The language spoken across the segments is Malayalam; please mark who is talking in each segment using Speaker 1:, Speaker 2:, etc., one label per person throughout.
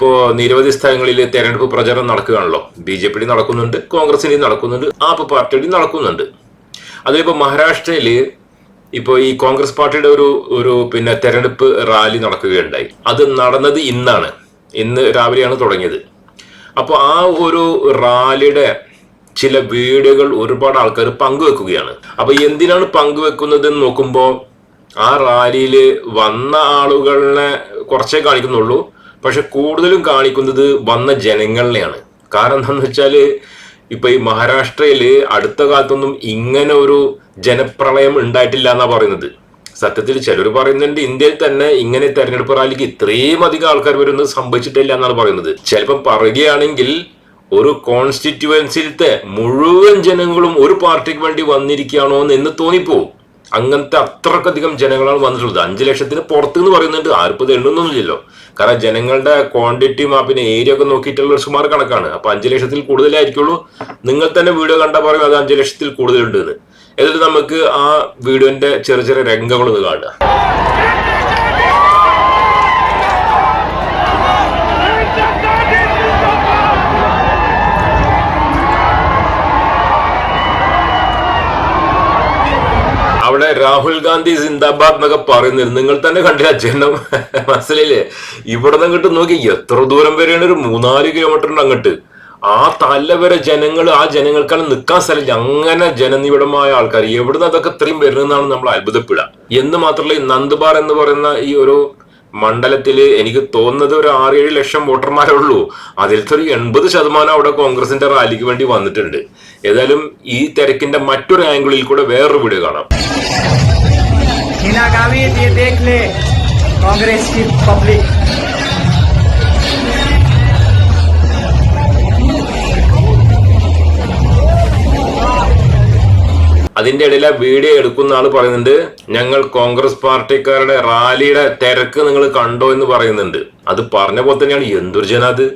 Speaker 1: ഇപ്പോ നിരവധി സ്ഥലങ്ങളിൽ തെരഞ്ഞെടുപ്പ് പ്രചാരണം നടക്കുകയാണല്ലോ. ബി ജെ പിയുടെ നടക്കുന്നുണ്ട് കോൺഗ്രസിന്റെയും നടക്കുന്നുണ്ട് ആപ്പ് പാർട്ടിയുടെയും നടക്കുന്നുണ്ട്. അതിലിപ്പോ മഹാരാഷ്ട്രയിൽ ഇപ്പോൾ ഈ കോൺഗ്രസ് പാർട്ടിയുടെ ഒരു ഒരു പിന്നെ തെരഞ്ഞെടുപ്പ് റാലി നടക്കുകയുണ്ടായി. അത് നടന്നത് ഇന്നാണ്. ഇന്ന് രാവിലെയാണ് തുടങ്ങിയത്. അപ്പോൾ ആ ഒരു റാലിയുടെ ചില വീഡിയോകൾ ഒരുപാട് ആൾക്കാർ പങ്കുവെക്കുകയാണ്. അപ്പൊ എന്തിനാണ് പങ്കുവെക്കുന്നത് എന്ന് നോക്കുമ്പോൾ ആ റാലിയിൽ വന്ന ആളുകളെ കുറച്ചേ കാണിക്കുന്നുള്ളൂ. പക്ഷെ കൂടുതലും കാണിക്കുന്നത് വന്ന ജനങ്ങളിലെയാണ് കാരണം എന്താണെന്ന് വെച്ചാൽ ഇപ്പൊ ഈ മഹാരാഷ്ട്രയിൽ അടുത്ത കാലത്തൊന്നും ഇങ്ങനെ ഒരു ജനപ്രളയം ഉണ്ടായിട്ടില്ല എന്നാ പറയുന്നത്. സത്യത്തിൽ ചിലർ പറയുന്നുണ്ട് ഇന്ത്യയിൽ തന്നെ ഇങ്ങനെ തെരഞ്ഞെടുപ്പ് റാലിക്ക് ഇത്രയും അധികം ആൾക്കാർ വരുന്നത് സംഭവിച്ചിട്ടില്ല എന്നാണ് പറയുന്നത്. ചിലപ്പം പറയുകയാണെങ്കിൽ ഒരു കോൺസ്റ്റിറ്റ്യുവൻസിലത്തെ മുഴുവൻ ജനങ്ങളും ഒരു പാർട്ടിക്ക് വേണ്ടി വന്നിരിക്കുകയാണോ എന്ന് തോന്നിപ്പോവും. അങ്ങനത്തെ അത്രക്കധികം ജനങ്ങളാണ് വന്നിട്ടുള്ളത്. അഞ്ചു ലക്ഷത്തിന് പുറത്ത് എന്ന് പറയുന്നുണ്ട്. ആർക്കും ഇത് എണ്ണുന്നൊന്നുമില്ലല്ലോ. കാരണം ജനങ്ങളുടെ ക്വാണ്ടിറ്റി മാപ്പിന് ഏരിയ ഒക്കെ നോക്കിയിട്ടുള്ള ഒരു സുമാർ കണക്കാണ്. അപ്പൊ അഞ്ചു ലക്ഷത്തിൽ കൂടുതലായിരിക്കുള്ളൂ. നിങ്ങൾ തന്നെ വീഡിയോ കണ്ടാൽ പറയും അത് അഞ്ചു ലക്ഷത്തിൽ കൂടുതലുണ്ട് എന്ന് എന്നിട്ട് നമുക്ക് ആ വീഡിയോന്റെ ചെറിയ ചെറിയ രംഗങ്ങളൊന്ന് കാണുക അവിടെ രാഹുൽ ഗാന്ധി സിന്ദാബാദ് എന്നൊക്കെ പറയുന്നത് നിങ്ങൾ തന്നെ കണ്ടില്ല ജനം മനസ്സിലില്ലേ? ഇവിടെ നിന്ന് അങ്ങോട്ട് നോക്കി എത്ര ദൂരം വരെയാണ് ഒരു മൂന്നാൽ കിലോമീറ്റർ ഉണ്ട് അങ്ങോട്ട്. ആ തല വരെ ജനങ്ങൾ ആ ജനങ്ങൾക്കാണ് നിൽക്കാൻ സ്ഥലമില്ല അങ്ങനെ ജനനിബിഡമായ ആൾക്കാർ എവിടുന്ന് അതൊക്കെ ഇത്രയും വരുന്നതെന്നാണ് നമ്മൾ അത്ഭുതപ്പെടുക. എന്ന് മാത്രമല്ല നന്ദ്ബാർ എന്ന് പറയുന്ന ഈ ഒരു മണ്ഡലത്തിൽ എനിക്ക് തോന്നുന്നത് ഒരു ആറേഴ് ലക്ഷം വോട്ടർമാരേ ഉള്ളൂ. അതിലത്തെ ഒരു എൺപത് ശതമാനം അവിടെ കോൺഗ്രസിന്റെ റാലിക്ക് വേണ്ടി വന്നിട്ടുണ്ട്. ഏതായാലും ഈ തിരക്കിന്റെ മറ്റൊരു ആംഗിളിൽ കൂടെ വേറൊരു വീഡിയോ കാണാം.
Speaker 2: കോൺഗ്രസ് പബ്ലിക്
Speaker 1: അതിന്റെ ഇടയിൽ വീഡിയോ എടുക്കുന്ന ആൾ പറയുന്നുണ്ട് ഞങ്ങൾ കോൺഗ്രസ് പാർട്ടിക്കാരുടെ റാലിയുടെ തിരക്ക് നിങ്ങൾ കണ്ടോ എന്ന് പറയുന്നുണ്ട്. അത് പറഞ്ഞ പോലെ തന്നെയാണ്. എന്തൊരു ജന അത്?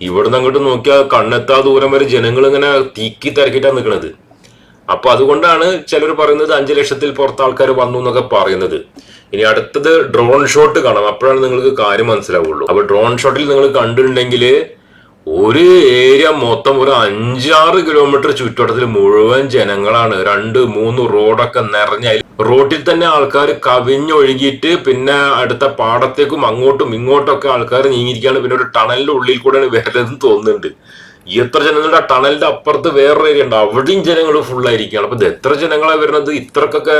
Speaker 1: ഇവിടുന്ന് അങ്ങോട്ട് നോക്കിയാൽ കണ്ണെത്താ ദൂരം വരെ ജനങ്ങൾ ഇങ്ങനെ തീക്കി തിരക്കിട്ടാണ് നിൽക്കുന്നത് അപ്പൊ അതുകൊണ്ടാണ് ചിലർ പറയുന്നത് അഞ്ചു ലക്ഷത്തിൽ പുറത്ത് ആൾക്കാർ വന്നു എന്നൊക്കെ പറയുന്നത്. ഇനി അടുത്തത് ഡ്രോൺ ഷോട്ട് കാണാം. അപ്പോഴാണ് നിങ്ങൾക്ക് കാര്യം മനസ്സിലാവുള്ളൂ. അപ്പൊ ഡ്രോൺ ഷോട്ടിൽ നിങ്ങൾ കണ്ടിട്ടുണ്ടെങ്കിൽ ഒരു ഏരിയ മൊത്തം ഒരു അഞ്ചാറ് കിലോമീറ്റർ ചുറ്റുവട്ടത്തിൽ മുഴുവൻ ജനങ്ങളാണ്. രണ്ട് മൂന്ന് റോഡൊക്കെ നിറഞ്ഞ റോട്ടിൽ തന്നെ ആൾക്കാർ കവിഞ്ഞൊഴുകിയിട്ട് പിന്നെ അടുത്ത പാടത്തേക്കും അങ്ങോട്ടും ഇങ്ങോട്ടൊക്കെ ആൾക്കാർ നീങ്ങിയിരിക്കുകയാണ്. പിന്നെ ഒരു ടണലിന്റെ ഉള്ളിൽ കൂടെയാണ് വരുന്നതെന്ന് തോന്നുന്നുണ്ട്. എത്ര ജനങ്ങളുടെ ടണലിന്റെ അപ്പുറത്ത് വേറൊരു ഏരിയ ഉണ്ട്. അവിടെയും ജനങ്ങൾ ഫുൾ ആയിരിക്കുകയാണ്. അപ്പൊ ഇത് എത്ര ജനങ്ങളാണ് വരുന്നത്? ഇത്രക്കൊക്കെ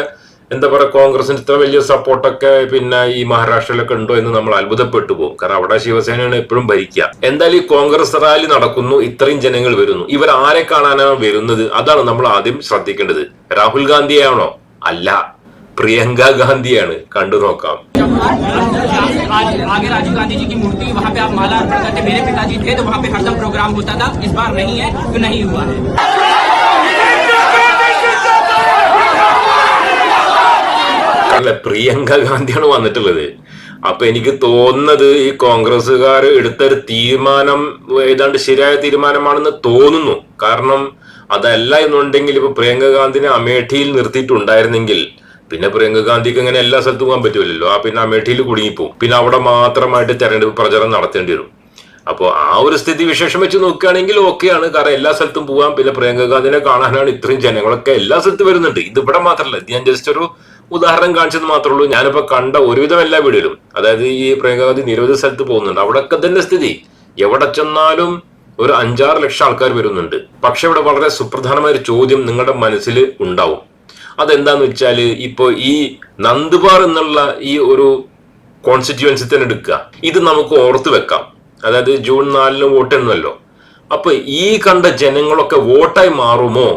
Speaker 1: എന്താ പറയാ കോൺഗ്രസിന് ഇത്ര വലിയ സപ്പോർട്ടൊക്കെ പിന്നെ ഈ മഹാരാഷ്ട്രയിലൊക്കെ ഉണ്ടോ എന്ന് നമ്മൾ അത്ഭുതപ്പെട്ടു പോകും കാരണം അവിടെ ശിവസേനയാണ് എപ്പോഴും ഭരിക്കുക എന്തായാലും ഈ കോൺഗ്രസ് റാലി നടക്കുന്നു ഇത്രയും ജനങ്ങൾ വരുന്നു ഇവർ ആരെ കാണാനാണ് വരുന്നത് അതാണ് നമ്മൾ ആദ്യം ശ്രദ്ധിക്കേണ്ടത് രാഹുൽ ഗാന്ധിയാണോ അല്ല പ്രിയങ്ക ഗാന്ധിയാണ് കണ്ടു നോക്കാം
Speaker 3: आज आगे राजीव गांधी जी की मूर्ति वहाँ पे आप माला अर्पण करते मेरे पिताजी थे तो वहाँ पे हरदम प्रोग्राम होता था इस बार नहीं है तो नहीं हुआ है
Speaker 1: അല്ല പ്രിയങ്ക ഗാന്ധിയാണ് വന്നിട്ടുള്ളത്. അപ്പൊ എനിക്ക് തോന്നുന്നത് ഈ കോൺഗ്രസ്സുകാർ എടുത്തൊരു തീരുമാനം ഏതാണ്ട് ശരിയായ തീരുമാനമാണെന്ന് തോന്നുന്നു. കാരണം അതല്ല എന്നുണ്ടെങ്കിൽ ഇപ്പൊ പ്രിയങ്ക ഗാന്ധിനെ അമേഠിയിൽ നിർത്തിയിട്ടുണ്ടായിരുന്നെങ്കിൽ പിന്നെ പ്രിയങ്ക ഗാന്ധിക്ക് ഇങ്ങനെ എല്ലാ സ്ഥലത്തും പോകാൻ പറ്റുമല്ലോ ആ പിന്നെ അമേഠിയിൽ കുടുങ്ങിപ്പോവും. പിന്നെ അവിടെ മാത്രമായിട്ട് തെരഞ്ഞെടുപ്പ് പ്രചരണം നടത്തേണ്ടി വരും. അപ്പോൾ ആ ഒരു സ്ഥിതി വിശേഷം വെച്ച് നോക്കുകയാണെങ്കിൽ ഓക്കെയാണ്. കാരണം എല്ലാ സ്ഥലത്തും പോവാം. പിന്നെ പ്രിയങ്ക ഗാന്ധിനെ കാണാനാണ് ഇത്രയും ജനങ്ങളൊക്കെ എല്ലാ സ്ഥലത്തും വരുന്നുണ്ട്. ഇത് ഇവിടെ മാത്രമല്ല ഇത് ഞാൻ ജസ്റ്റ് ഒരു ഉദാഹരണം കാണിച്ചത് മാത്രമേ ഉള്ളൂ. ഞാനിപ്പോ കണ്ട ഒരുവിധം എല്ലാ വീടുകളും അതായത് ഈ പ്രിയങ്കാഗാന്ധി നിരവധി സ്ഥലത്ത് പോകുന്നുണ്ട്. അവിടെയൊക്കെ തന്നെ സ്ഥിതി. എവിടെ ചെന്നാലും ഒരു അഞ്ചാറ് ലക്ഷം ആൾക്കാർ വരുന്നുണ്ട്. പക്ഷെ ഇവിടെ വളരെ സുപ്രധാനമായ ഒരു ചോദ്യം നിങ്ങളുടെ മനസ്സിൽ ഉണ്ടാവും. അതെന്താന്ന് വെച്ചാൽ ഇപ്പൊ ഈ നന്ദ്ബാർ എന്നുള്ള ഈ ഒരു കോൺസ്റ്റിറ്റ്യുവൻസി തന്നെ എടുക്കുക. ഇത് നമുക്ക് ഓർത്ത് വെക്കാം. അതായത് ജൂൺ നാലിന് വോട്ട് എണ്ണല്ലോ അപ്പൊ ഈ കണ്ട ജനങ്ങളൊക്കെ വോട്ടായി മാറുമോ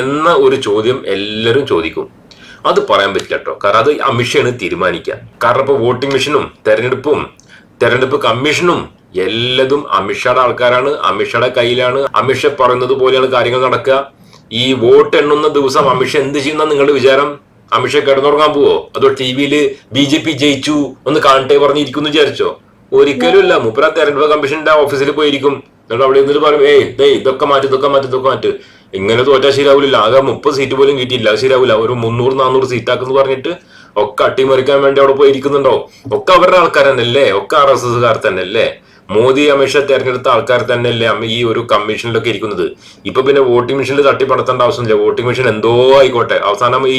Speaker 1: എന്ന ഒരു ചോദ്യം എല്ലാവരും ചോദിക്കും. അത് പറയാൻ പറ്റില്ല കേട്ടോ കാരണം അത് അമിഷയാണ് തീരുമാനിക്കുക. കാരണം ഇപ്പൊ വോട്ടിംഗ് മെഷീനും തെരഞ്ഞെടുപ്പും തെരഞ്ഞെടുപ്പ് കമ്മീഷനും എല്ലതും അമിഷയുടെ ആൾക്കാരാണ് അമിഷയുടെ കയ്യിലാണ്. അമിഷ പറയുന്നത് പോലെയാണ് കാര്യങ്ങൾ നടക്കുക. ഈ വോട്ട് എണ്ണുന്ന ദിവസം അമിഷ എന്ത് ചെയ്യുന്ന നിങ്ങളുടെ വിചാരം? അമിഷ കിടന്നുറങ്ങാൻ പോവോ? അതോ ടി വിയിൽ ബി ജെ പി ജയിച്ചു ഒന്ന് കാണട്ടെ പറഞ്ഞിരിക്കുന്നു വിചാരിച്ചോ? ഒരിക്കലും ഇല്ല മുപ്പര തെരഞ്ഞെടുപ്പ് കമ്മീഷന്റെ ഓഫീസിൽ പോയിരിക്കും. എന്നിട്ട് അവിടെ ഇരുന്നിട്ട് പറയും ഏയ് ദേ ഇതൊക്കെ മാറ്റി ഇതൊക്കെ മാറ്റി ഇതൊക്കെ മാറ്റി. ഇങ്ങനെ തോറ്റാ ശരിയാവില്ല ആകെ മുപ്പത് സീറ്റ് പോലും കിട്ടിയില്ല ശരിയാവില്ല ഒരു മുന്നൂറ് നാനൂറ് സീറ്റാക്കെന്ന് പറഞ്ഞിട്ട് ഒക്കെ അട്ടിമറിക്കാൻ വേണ്ടി അവിടെ പോയി ഇരിക്കുന്നുണ്ടോ ഒക്കെ അവരുടെ ആൾക്കാർ തന്നെയല്ലേ ഒക്കെ ആർ എസ് എസ്കാർ തന്നെയല്ലേ മോദി അമിത്ഷാ തെരഞ്ഞെടുത്ത ആൾക്കാർ തന്നെയല്ലേ അമ്മ ഈ ഒരു കമ്മീഷനിലൊക്കെ ഇരിക്കുന്നത്? ഇപ്പൊ പിന്നെ വോട്ടിംഗ് മെഷീനിൽ തട്ടിപ്പടത്തേണ്ട ആവശ്യമില്ല. വോട്ടിംഗ് മെഷീൻ എന്തോ ആയിക്കോട്ടെ. അവസാനം ഈ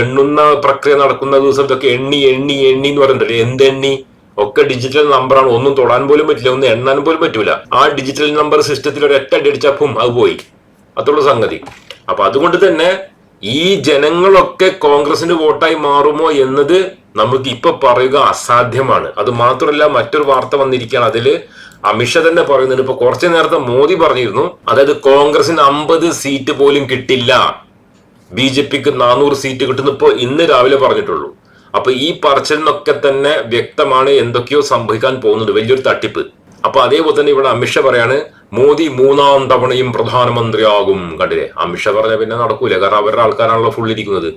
Speaker 1: എണ്ണുന്ന പ്രക്രിയ നടക്കുന്ന ദിവസം ഇതൊക്കെ എണ്ണി എണ്ണി എണ്ണി എന്ന് പറയുന്നുണ്ടല്ലേ എന്തെണ്ണി ഒക്കെ ഡിജിറ്റൽ നമ്പറാണ് ഒന്നും തൊടാൻ പോലും പറ്റില്ല. ഒന്നും എണ്ണാൻ പോലും പറ്റൂല. ആ ഡിജിറ്റൽ നമ്പർ സിസ്റ്റത്തിൽ ഒരു ഒറ്റ അടി അടിച്ചപ്പം അത് പോയി. അതുള്ള സംഗതി. അപ്പൊ അതുകൊണ്ട് തന്നെ ഈ ജനങ്ങളൊക്കെ കോൺഗ്രസിന്റെ വോട്ടായി മാറുമോ എന്നത് നമുക്ക് ഇപ്പൊ പറയുക അസാധ്യമാണ്. അത് മാത്രമല്ല മറ്റൊരു വാർത്ത വന്നിരിക്കുകയാണ് അതിൽ. അമിഷ തന്നെ പറയുന്നുണ്ട്. ഇപ്പൊ കുറച്ചു നേരത്തെ മോദി പറഞ്ഞിരുന്നു. അതായത് കോൺഗ്രസിന് അമ്പത് സീറ്റ് പോലും കിട്ടില്ല. ബി ജെ പിക്ക് നാനൂറ് സീറ്റ് കിട്ടുന്നു ഇപ്പൊ ഇന്ന് രാവിലെ പറഞ്ഞിട്ടുള്ളൂ. അപ്പൊ ഈ പറച്ചിലിനൊക്കെ തന്നെ വ്യക്തമാണ് എന്തൊക്കെയോ സംഭവിക്കാൻ പോകുന്നുണ്ട്. വലിയൊരു തട്ടിപ്പ്. അപ്പൊ അതേപോലെ തന്നെ ഇവിടെ അമിഷ പറയാണ് മോദി മൂന്നാം തവണയും പ്രധാനമന്ത്രിയാകും കണ്ടില്ലേ? അമിത്ഷാ പറഞ്ഞ പിന്നെ നടക്കൂല കാരണം അവരുടെ ആൾക്കാരാണല്ലോ ഫുള്ളിരിക്കുന്നത്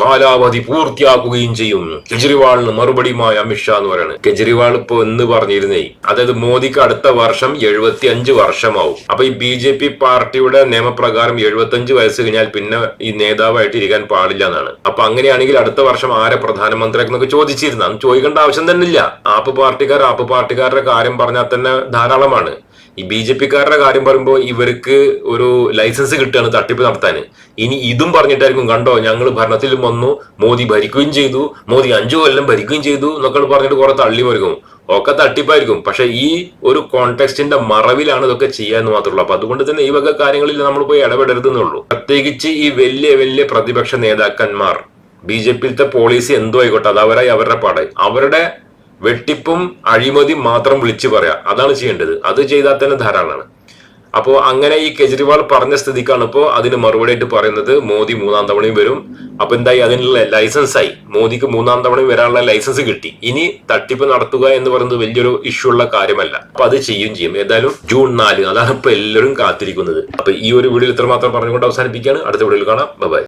Speaker 1: കാലാവധി പൂർത്തിയാക്കുകയും ചെയ്യും. കെജ്രിവാളിന് മറുപടിയുമായി അമിത്ഷാ എന്ന് പറയുന്നത് കെജ്രിവാൾ ഇപ്പൊ എന്ന് പറഞ്ഞിരുന്നേ അതായത് മോദിക്ക് അടുത്ത വർഷം എഴുപത്തി അഞ്ച് വർഷമാവും. അപ്പൊ ഈ ബി ജെ പി പാർട്ടിയുടെ നിയമപ്രകാരം എഴുപത്തി അഞ്ച് വയസ്സ് കഴിഞ്ഞാൽ പിന്നെ ഈ നേതാവായിട്ട് ഇരിക്കാൻ പാടില്ല എന്നാണ്. അപ്പൊ അങ്ങനെയാണെങ്കിൽ അടുത്ത വർഷം ആരെ പ്രധാനമന്ത്രിയാക്കുന്നൊക്കെ ചോദിച്ചിരുന്നു. ചോദിക്കേണ്ട ആവശ്യം തന്നെ ഇല്ല ആപ്പ് പാർട്ടിക്കാർ ആപ്പ് പാർട്ടിക്കാരുടെ കാര്യം പറഞ്ഞാൽ തന്നെ ധാരാളമാണ്. ഈ ബി ജെ പിക്കാരുടെ കാര്യം പറയുമ്പോൾ ഇവർക്ക് ഒരു ലൈസൻസ് കിട്ടുകയാണ് തട്ടിപ്പ് നടത്താൻ. ഇനി ഇതും പറഞ്ഞിട്ടായിരിക്കും കണ്ടോ ഞങ്ങൾ ഭരണത്തിലും വന്നു മോദി ഭരിക്കുകയും ചെയ്തു മോദി അഞ്ചു കൊല്ലം ഭരിക്കുകയും ചെയ്തു എന്നൊക്കെ പറഞ്ഞിട്ട് കുറെ തള്ളി മറിക്കും ഒക്കെ തട്ടിപ്പായിരിക്കും. പക്ഷെ ഈ ഒരു കോണ്ടെക്സ്റ്റിന്റെ മറവിലാണ് ഇതൊക്കെ ചെയ്യാന്ന് മാത്രമുള്ളൂ അപ്പൊ അതുകൊണ്ട് തന്നെ ഈ വക കാര്യങ്ങളിൽ നമ്മൾ പോയി ഇടപെടരുതെന്നുള്ളൂ പ്രത്യേകിച്ച് ഈ വലിയ വലിയ പ്രതിപക്ഷ നേതാക്കന്മാർ ബി ജെ പിയിലത്തെ പോളിസി എന്തോ ആയിക്കോട്ടെ അത് അവരായി അവരുടെ പാടായി അവരുടെ വെട്ടിപ്പും അഴിമതി മാത്രം വിളിച്ചു പറയാം. അതാണ് ചെയ്യേണ്ടത്. അത് ചെയ്താൽ തന്നെ ധാരാളമാണ്. അപ്പോൾ അങ്ങനെ ഈ കെജ്രിവാൾ പറഞ്ഞ സ്ഥിതിക്കാണ് ഇപ്പോൾ അതിന് മറുപടിയായിട്ട് പറയുന്നത് മോദി മൂന്നാം തവണയും വരും. അപ്പൊ എന്തായി? അതിനുള്ള ലൈസൻസ് ആയി. മോദിക്ക് മൂന്നാം തവണയും വരാനുള്ള ലൈസൻസ് കിട്ടി. ഇനി തട്ടിപ്പ് നടത്തുക എന്ന് പറയുന്നത് വലിയൊരു ഇഷ്യൂ ഉള്ള കാര്യമല്ല. അപ്പൊ അത് ചെയ്യും ചെയ്യും. ഏതായാലും ജൂൺ നാല് അതാണ് ഇപ്പൊ എല്ലാവരും കാത്തിരിക്കുന്നത്. അപ്പൊ ഈ ഒരു വീഡിയോയിൽ ഇത്രമാത്രം പറഞ്ഞുകൊണ്ട് അവസാനിപ്പിക്കുകയാണ്. അടുത്ത വീഡിയോയിൽ കാണാം. ബൈ